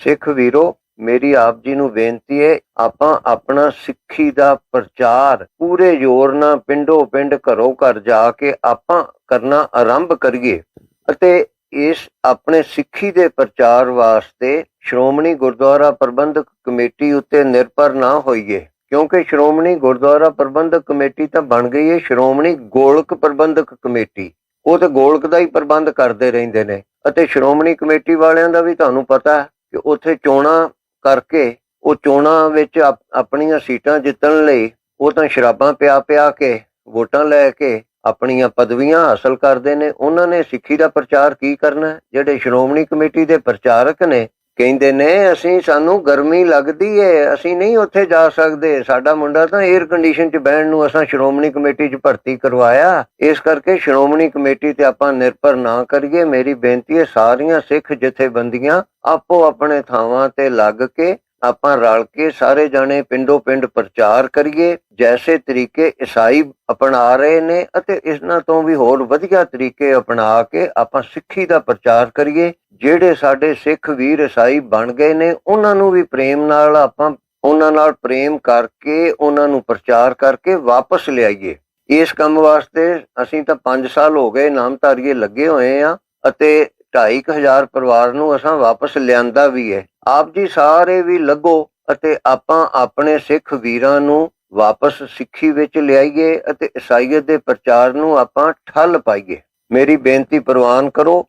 ਸਿੱਖ ਵੀਰੋ, ਮੇਰੀ ਆਪ ਜੀ ਨੂੰ ਬੇਨਤੀ ਹੈ, ਆਪਾਂ ਆਪਣਾ ਸਿੱਖੀ ਦਾ ਪ੍ਰਚਾਰ ਪੂਰੇ ਜ਼ੋਰ ਨਾਲ ਪਿੰਡੋ ਪਿੰਡ, ਘਰੋਂ ਘਰ ਜਾ ਕੇ ਆਪਾਂ ਕਰਨਾ ਆਰੰਭ ਕਰੀਏ ਅਤੇ ਇਸ ਆਪਣੇ ਸਿੱਖੀ ਦੇ ਪ੍ਰਚਾਰ ਵਾਸਤੇ ਸ਼੍ਰੋਮਣੀ ਗੁਰਦੁਆਰਾ ਪ੍ਰਬੰਧਕ ਕਮੇਟੀ ਉੱਤੇ ਨਿਰਭਰ ਨਾ ਹੋਈਏ। ਕਿਉਂਕਿ ਸ਼੍ਰੋਮਣੀ ਗੁਰਦੁਆਰਾ ਪ੍ਰਬੰਧਕ ਕਮੇਟੀ ਤਾਂ ਬਣ ਗਈ ਹੈ ਸ਼੍ਰੋਮਣੀ ਗੋਲਕ ਪ੍ਰਬੰਧਕ ਕਮੇਟੀ। ਉਹ ਤੇ ਗੋਲਕ ਦਾ ਹੀ ਪ੍ਰਬੰਧ ਕਰਦੇ ਰਹਿੰਦੇ ਨੇ। ਅਤੇ ਸ਼੍ਰੋਮਣੀ ਕਮੇਟੀ ਵਾਲਿਆਂ ਦਾ ਵੀ ਤੁਹਾਨੂੰ ਪਤਾ ਹੈ ਕਿ ਉੱਥੇ ਚੋਣਾਂ ਕਰਕੇ ਉਹ ਚੋਣਾਂ ਵਿੱਚ ਆਪਣੀਆਂ ਸੀਟਾਂ ਜਿੱਤਣ ਲਈ ਉਹ ਤਾਂ ਸ਼ਰਾਬਾਂ ਪਿਆ ਪਿਆ ਕੇ ਵੋਟਾਂ ਲੈ ਕੇ ਆਪਣੀਆਂ ਪਦਵੀਆਂ ਹਾਸਲ ਕਰਦੇ ਨੇ। ਉਹਨਾਂ ਨੇ ਸਿੱਖੀ ਦਾ ਪ੍ਰਚਾਰ ਕੀ ਕਰਨਾ? ਜਿਹੜੇ ਸ਼੍ਰੋਮਣੀ ਕਮੇਟੀ ਦੇ ਪ੍ਰਚਾਰਕ ਨੇ ਕਹਿੰਦੇ ਨੇ, ਅਸੀਂ ਸਾਨੂੰ ਗਰਮੀ ਲੱਗਦੀ ਏ, ਅਸੀਂ ਨਹੀਂ ਉੱਥੇ ਜਾ ਸਕਦੇ। ਸਾਡਾ ਮੁੰਡਾ ਤਾਂ 에ਅਰ ਕੰਡੀਸ਼ਨ 'ਚ ਬਹਿਣ ਨੂੰ ਅਸਾਂ ਸ਼੍ਰੋਮਣੀ ਕਮੇਟੀ 'ਚ ਭਰਤੀ ਕਰਵਾਇਆ। ਇਸ ਕਰਕੇ ਸ਼੍ਰੋਮਣੀ ਕਮੇਟੀ ਤੇ ਆਪਾਂ ਨਿਰਭਰ ਨਾ ਕਰੀਏ। ਮੇਰੀ ਬੇਨਤੀ ਹੈ ਸਾਰੀਆਂ ਸਿੱਖ ਜਥੇਬੰਦੀਆਂ ਆਪੋ ਆਪਣੇ ਥਾਵਾਂ ਤੇ ਲੱਗ ਕੇ ਆਪਾਂ ਰਲ ਕੇ ਸਾਰੇ ਜਾਣੇ ਪਿੰਡੋ ਪਿੰਡ ਪ੍ਰਚਾਰ ਕਰੀਏ, ਜੈਸੇ ਤਰੀਕੇ ਈਸਾਈ ਅਪਣਾ ਰਹੇ ਨੇ ਅਤੇ ਇਹਨਾਂ ਤੋਂ ਵੀ ਹੋਰ ਵਧੀਆ ਤਰੀਕੇ ਅਪਣਾ ਕੇ ਆਪਾਂ ਸਿੱਖੀ ਦਾ ਪ੍ਰਚਾਰ ਕਰੀਏ, ਜਿਹੜੇ ਸਾਡੇ ਸਿੱਖ ਵੀਰ ਈਸਾਈ ਬਣ ਗਏ ਨੇ, ਉਹਨਾਂ ਨੂੰ ਵੀ ਪ੍ਰੇਮ ਨਾਲ ਆਪਾਂ ਉਹਨਾਂ ਨਾਲ ਪ੍ਰੇਮ ਕਰਕੇ, ਉਹਨਾਂ ਨੂੰ ਪ੍ਰਚਾਰ ਕਰਕੇ ਵਾਪਸ ਲਿਆਈਏ। ਇਸ ਕੰਮ ਵਾਸਤੇ ਅਸੀਂ ਤਾਂ 5 ਸਾਲ ਹੋ ਗਏ ਨਾਮਧਾਰੀਏ ਲੱਗੇ ਹੋਏ ਆ ਅਤੇ 2500 ਪਰਿਵਾਰ ਨੂੰ ਅਸਾਂ ਵਾਪਸ ਲਿਆਂਦਾ ਵੀ ਹੈ। ਆਪ ਜੀ ਸਾਰੇ ਵੀ ਲੱਗੋ ਅਤੇ ਆਪਾਂ ਆਪਣੇ ਸਿੱਖ ਵੀਰਾਂ ਨੂੰ ਵਾਪਸ ਸਿੱਖੀ ਵਿੱਚ ਲਿਆਈਏ ਅਤੇ ਈਸਾਈਅਤ ਦੇ ਪ੍ਰਚਾਰ ਨੂੰ ਆਪਾਂ ਠੱਲ ਪਾਈਏ। ਮੇਰੀ ਬੇਨਤੀ ਪ੍ਰਵਾਨ ਕਰੋ